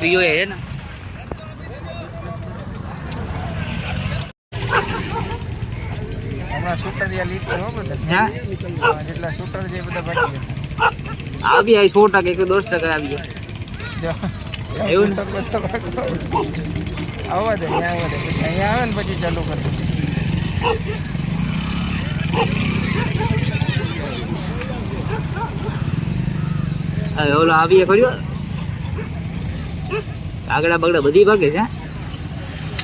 પીઓ એ ને. આવી જાય સો ટકા એક દસ ટકા આવી જાય એવું આવવા દે અહીંયા આવે ને પછી ચાલુ કરે. ઓલો આવીએ ખર્યો કાગડા બગડા બધી ભાગે છે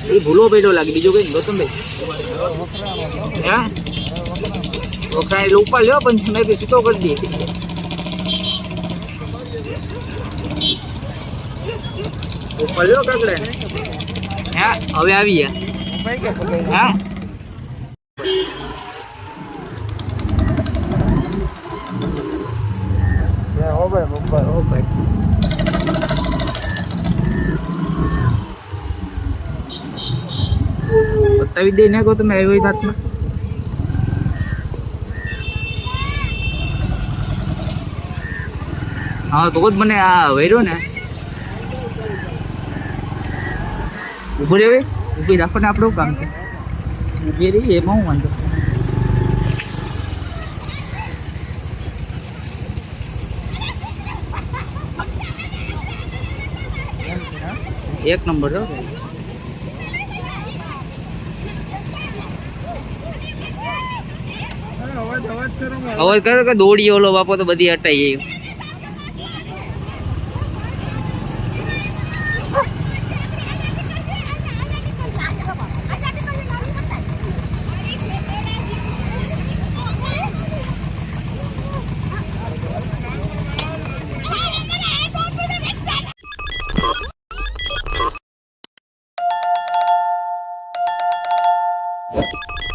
એ ભૂલો પેટો લાગે. બીજું કઈ ગૌતમભાઈ? હે? વખરા એટલે ઉપર લ્યો પણ મેં કઈ છૂટો કરી દઈએ ઉપર લ્યો કાગડા હે? હવે આવી ગયા. હા? હો ભાઈ ઓ ભાઈ. દઈ નાખો તમે આવ્યો હાથમાં હા, તો જ મને આ વૈરો ને. ઉભું રહેવે ઊભી રાખો ને આપણું કામ. છે ઊભી રહી એમાં હું વાંધો. હા એક નંબર છો અવાજ કરો કે દોડી ઓલો બાપો તો બધી અટાઈ ગઈ Thank